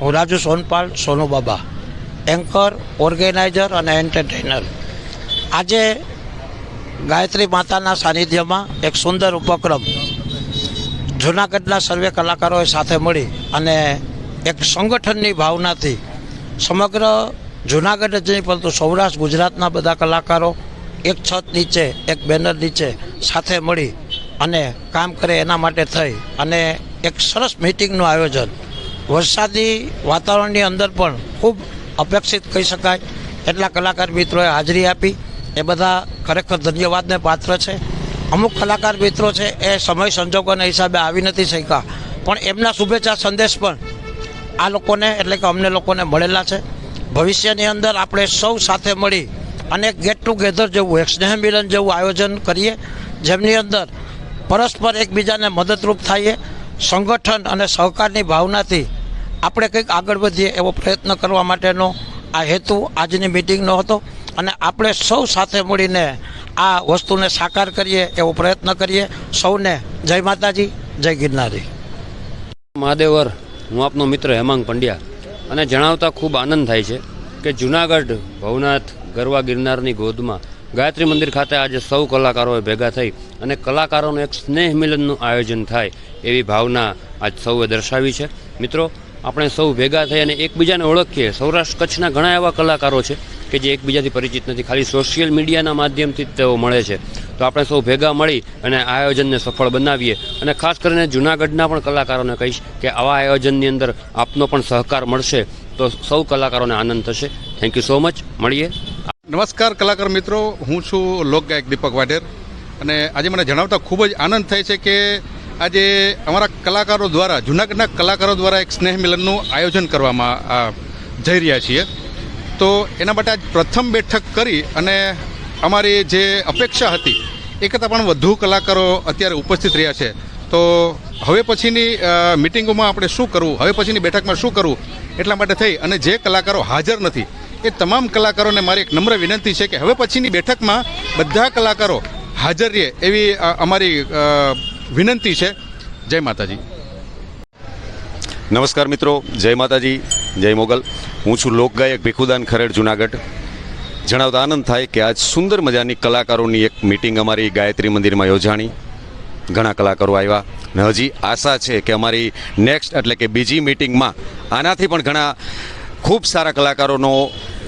હું Raju Sonpal, Sonu Baba anchor organiser અને entertainer આજે ગાયત્રી માતાના સાનિધ્યમાં એક સુંદર ઉપક્રમ જૂનાગઢના સર્વે કલાકારોએ સાથે મળી અને એક સંગઠનની ભાવનાથી સમગ્ર જૂનાગઢ જ નહીં પરંતુ સૌરાષ્ટ્ર, ગુજરાતના બધા કલાકારો એક છત નીચે, એક બેનર નીચે સાથે મળી અને કામ કરે એના માટે થઈ અને એક સરસ મિટિંગનું આયોજન વરસાદી વાતાવરણની અંદર પણ ખૂબ અપેક્ષિત કહી શકાય. એટલા કલાકાર મિત્રોએ હાજરી આપી. એ બધા ખરેખર ધન્યવાદને પાત્ર છે. અમુક કલાકાર મિત્રો છે એ સમય સંજોગોના હિસાબે આવી નથી શક્યા. પણ એમના શુભેચ્છા સંદેશ પણ આ લોકોને એટલે કે અમને લોકોને મળેલા છે. ભવિષ્યની અંદર આપણે સૌ સાથે મળી અને ગેટ ટુગેધર જેવું, એક સ્નેહ મિલન જેવું આયોજન કરીએ. જેમની અંદર પરસ્પર એકબીજાને મદદરૂપ થઈએ. સંગઠન અને સહકારની ભાવનાથી આપણે કંઈક આગળ વધીએ એવો પ્રયત્ન કરવા માટેનો આ હેતુ આજની મિટિંગનો હતો અને આપણે સૌ સાથે મળીને આ વસ્તુને સાકાર કરીએ એવો પ્રયત્ન કરીએ. સૌને જય માતાજી, જય ગિરનારી. મહાદેવર, હું આપનો મિત્ર હેમાંગ પંડ્યા અને જણાવતા ખૂબ આનંદ થાય છે કે જુનાગઢ, ભવનાથ, ગરવા ગિરનારની ગોદમાં ગાયત્રી મંદિર ખાતે આજે સૌ કલાકારોએ ભેગા થઈ અને કલાકારોનું એક સ્નેહ મિલનનું આયોજન થાય એવી ભાવના આજ સૌએ દર્શાવી છે. મિત્રો આપણે સૌ ભેગા થઈ અને એકબીજાને ઓળખીએ. સૌરાષ્ટ્ર કચ્છના ઘણા એવા કલાકારો છે કે જે એકબીજાથી પરિચિત નથી. ખાલી સોશિયલ મીડિયાના માધ્યમથી જ તેઓ મળે છે. તો આપણે સૌ ભેગા મળી અને આ આયોજનને સફળ બનાવીએ. અને ખાસ કરીને જૂનાગઢના પણ કલાકારોને કહીશ કે આવા આયોજનની અંદર આપનો પણ સહકાર મળશે તો સૌ કલાકારોને આનંદ થશે. થેન્ક યુ સો મચ મળીએ. નમસ્કાર કલાકાર મિત્રો. હું છું લોકગાયક દીપક વાઢેર. અને આજે મને જણાવતા ખૂબ જ આનંદ થાય છે કે આજે અમારા કલાકારો દ્વારા, જૂનાગઢના કલાકારો દ્વારા એક સ્નેહ મિલનનું આયોજન કરવામાં જઈ રહ્યા છીએ. તો એના માટે આજ પ્રથમ બેઠક કરી અને અમારી જે અપેક્ષા હતી, એ કરતાં પણ વધુ કલાકારો અત્યારે ઉપસ્થિત રહ્યા છે. તો હવે પછીની મિટિંગોમાં આપણે શું કરવું, હવે પછીની બેઠકમાં શું કરવું, એટલા માટે થઈ અને જે કલાકારો હાજર નથી, એ તમામ કલાકારોને મારી એક નમ્ર વિનંતી છે કે હવે પછીની બેઠકમાં બધા કલાકારો હાજર રહે એવી અમારી વિનંતી છે. જય માતાજી. નમસ્કાર મિત્રો, જય માતાજી, જય મોગલ. હું છું લોકગાયક ભીખુદાન ખરેડ જુનાગઢ. જણાવતા આનંદ થાય કે આજ સુંદર મજાની કલાકારોની એક મિટિંગ અમારી ગાયત્રી મંદિરમાં યોજાણી. ઘણા કલાકારો આવ્યા ને હજી આશા છે કે અમારી નેક્સ્ટ એટલે કે બીજી મિટિંગમાં આનાથી પણ ઘણા ખૂબ સારા કલાકારોનો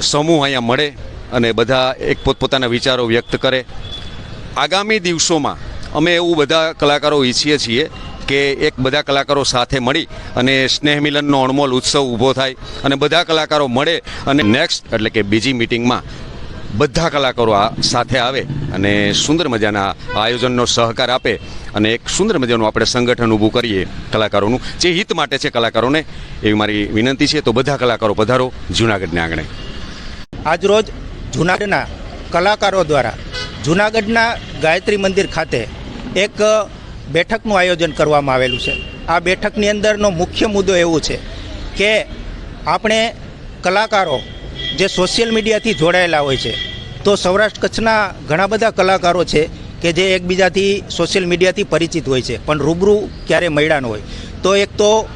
સમૂહ અહીંયા મળે અને બધા એક પોતપોતાના વિચારો વ્યક્ત કરે. આગામી દિવસોમાં અમે એવું બધા કલાકારો ઈચ્છીએ છીએ કે એક બધા કલાકારો સાથે મળી અને સ્નેહ મિલનનો અણમોલ ઉત્સવ ઊભો થાય અને બધા કલાકારો મળે અને નેક્સ્ટ એટલે કે બીજી મિટિંગમાં બધા કલાકારો આ સાથે આવે અને સુંદર મજાના આયોજનનો સહકાર આપે અને એક સુંદર મજાનું આપણે સંગઠન ઊભું કરીએ કલાકારોનું. જે હિત માટે છે કલાકારોને એવી મારી વિનંતી છે, તો બધા કલાકારો પધારો જૂનાગઢને આંગણે. આજરોજ જૂનાગઢના કલાકારો દ્વારા જૂનાગઢના ગાયત્રી મંદિર ખાતે એક બેઠકનું આયોજન કરવામાં આવેલું છે. આ બેઠકની અંદરનો મુખ્ય મુદ્દો એવો છે કે આપણે કલાકારો જે સોશિયલ મીડિયાથી જોડાયેલા હોય છે, તો સૌરાષ્ટ્ર કચ્છના ઘણા બધા કલાકારો છે કે જે એકબીજાથી સોશિયલ મીડિયાથી પરિચિત હોય છે, પણ રૂબરૂ ક્યારે મળ્યા ન હોય. તો એક તો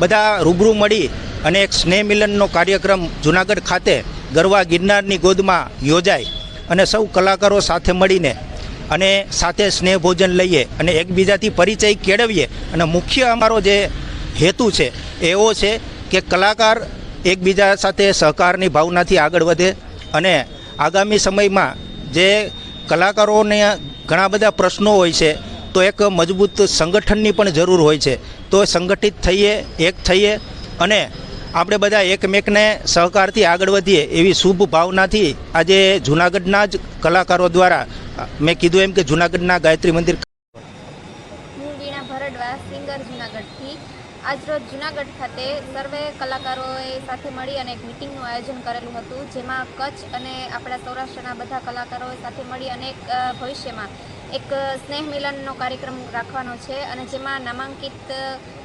બધા રૂબરૂ મળી અને એક સ્નેહ મિલનનો કાર્યક્રમ જુનાગઢ ખાતે ગરવા ગિરનારની ગોદમાં યોજાય અને સૌ કલાકારો સાથે મળીને અને સાથે સ્નેહ ભોજન લઈએ અને એકબીજાથી પરિચય કેળવીએ. અને મુખ્ય અમારો જે હેતુ છે, એવો છે કે કલાકાર એકબીજા સાથે સહકારની ભાવનાથી આગળ વધે અને આગામી સમયમાં જે કલાકારોને ઘણા બધા પ્રશ્નો હોય છે, તો એક મજબૂત સંગઠનની પણ જરૂર હોય છે. તો સંગઠિત થઈએ, એક થઈએ અને આપણે બધા એકમેકને સહકારથી આગળ વધીએ એવી શુભ ભાવનાથી આજે જૂનાગઢના જ કલાકારો દ્વારા મેં કીધું એમ કે જૂનાગઢના ગાયત્રી મંદિર હું વીણા સિંગર જુનાગઢથી. આજરોજ જુનાગઢ ખાતે સર્વે કલાકારોએ સાથે મળી અને એક મિટિંગનું આયોજન કરેલું હતું, જેમાં કચ્છ અને આપણા સૌરાષ્ટ્રના બધા કલાકારોએ સાથે મળી અને ભવિષ્યમાં એક સ્નેહ મિલનનો કાર્યક્રમ રાખવાનો છે અને જેમાં નામાંકિત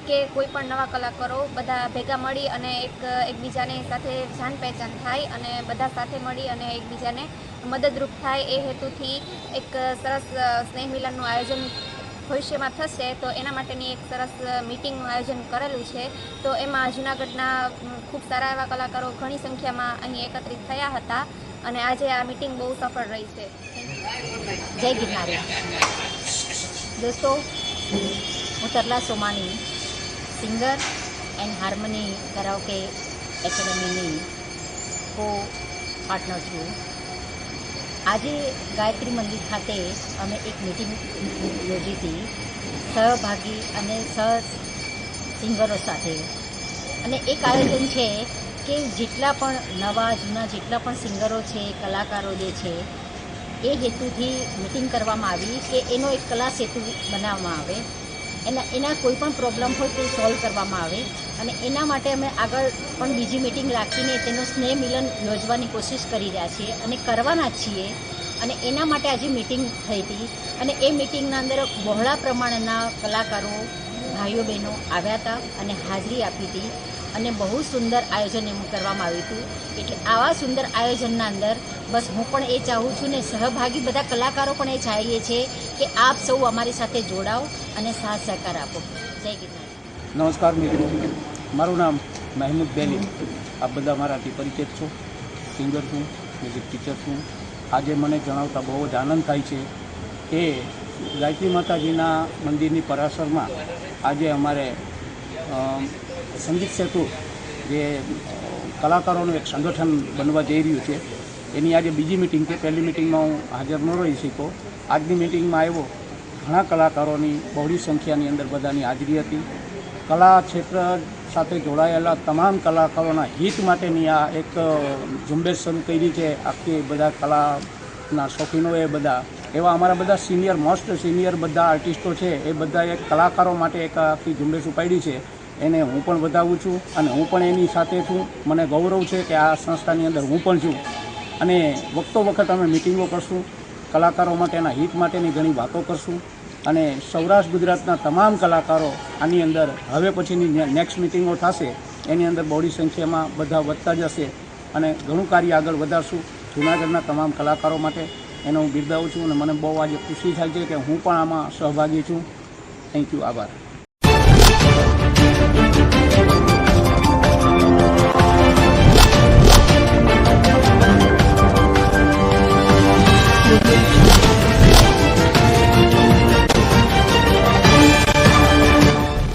કે કોઈ પણ નવા કલાકારો બધા ભેગા મળી અને એક એકબીજાને સાથે જાન પહેચાન થાય અને બધા સાથે મળી અને એકબીજાને મદદરૂપ થાય એ હેતુથી એક સરસ સ્નેહ મિલનનું આયોજન ભવિષ્યમાં થશે. તો એના માટેની એક સરસ મિટિંગનું આયોજન કરેલું છે. તો એમાં જૂનાગઢના ખૂબ સારા એવા કલાકારો ઘણી સંખ્યામાં અહીં એકત્રિત થયા હતા અને આજે આ મિટિંગ બહુ સફળ રહી છે. જય ગિરનારી. દોસ્તો, હું Tarla Somani singer and harmony karaoke એકેડમીની co partner છું. આજે ગાયત્રી મંદિર ખાતે અમે એક મિટિંગ યોજી હતી. સહભાગી અને સહ સિંગરો સાથે. અને એક આયોજન છે કે જેટલા પણ નવા જૂના જેટલા પણ સિંગરો છે, કલાકારો જે છે એ હેતુથી મિટિંગ કરવામાં આવી કે એનો એક કલા સેતુ બનાવવામાં આવે. એના એના કોઈ પણ પ્રોબ્લેમ હોય તે સોલ્વ કરવામાં આવે અને એના માટે અમે આગળ પણ બીજી મિટિંગ રાખીને તેનો સ્નેહ મિલન યોજવાની કોશિશ કરી રહ્યા છીએ અને કરવાના છીએ. અને એના માટે આજે મિટિંગ થઈ હતી અને એ મિટિંગના અંદર બહોળા પ્રમાણના કલાકારો, ભાઈઓ બહેનો આવ્યા હતા અને હાજરી આપી હતી. અને બહુ સુંદર આયોજન એમ કરવામાં આવ્યું હતું. એટલે આવા સુંદર આયોજનના અંદર બસ હું પણ એ ચાહું છું ને સહભાગી બધા કલાકારો પણ એ ચાહીએ છીએ કે આપ સૌ અમારી સાથે જોડાઓ અને સાથ સહકાર આપો. જય ગિરનાર. નમસ્કાર મિત્રો. મારું નામ મહેમૂદ બેલી. આપ બધા મારાથી પરિચિત છો. સિંગર છું મ્યુઝિક ટીચર છું. આજે મને જણાવતા બહુ જ આનંદ થાય છે કે ગાયત્રી માતાજીના મંદિરની પરાસરમાં આજે અમારે અમ, સંગીત સેતુ જે કલાકારોનું એક સંગઠન બનવા જઈ રહ્યું છે. એની આજે બીજી મિટિંગ છે. પહેલી મિટિંગમાં હું હાજર ન રહી શક્યો. આજની મિટિંગમાં આવ્યો. ઘણા કલાકારોની, બહોળી સંખ્યાની અંદર બધાની હાજરી હતી. કલા ક્ષેત્ર સાથે જોડાયેલા તમામ કલાકારોના હિત માટેની આ એક ઝુંબેશ શરૂ કરી છે. આખી બધા કલાના શોખીનોએ બધા. એવા અમારા બધા સિનિયર મોસ્ટ સિનિયર બધા આર્ટિસ્ટો છે. એ બધા એક કલાકારો માટે એક આખી ઝુંબેશ ઉપાડી છે. એને હું પણ વધાવું છું અને હું પણ એની સાથે છું. મને ગૌરવ છે કે આ સંસ્થાની અંદર હું પણ છું. અને વખતો વખત અમે મિટિંગો કરશું, કલાકારો માટેના હિત માટેની ઘણી વાતો કરશું અને સૌરાષ્ટ્ર ગુજરાતના તમામ કલાકારો આની અંદર હવે પછીની નેક્સ્ટ મિટિંગો થશે, એની અંદર બહોળી સંખ્યામાં બધા વધતા જશે અને ઘણું કાર્ય આગળ વધારશું જૂનાગઢના તમામ કલાકારો માટે. એનો હું બિરદાવું છું અને મને બહુ આજે ખુશી થાય છે કે હું પણ આમાં સહભાગી છું. થેન્ક યુ આભાર.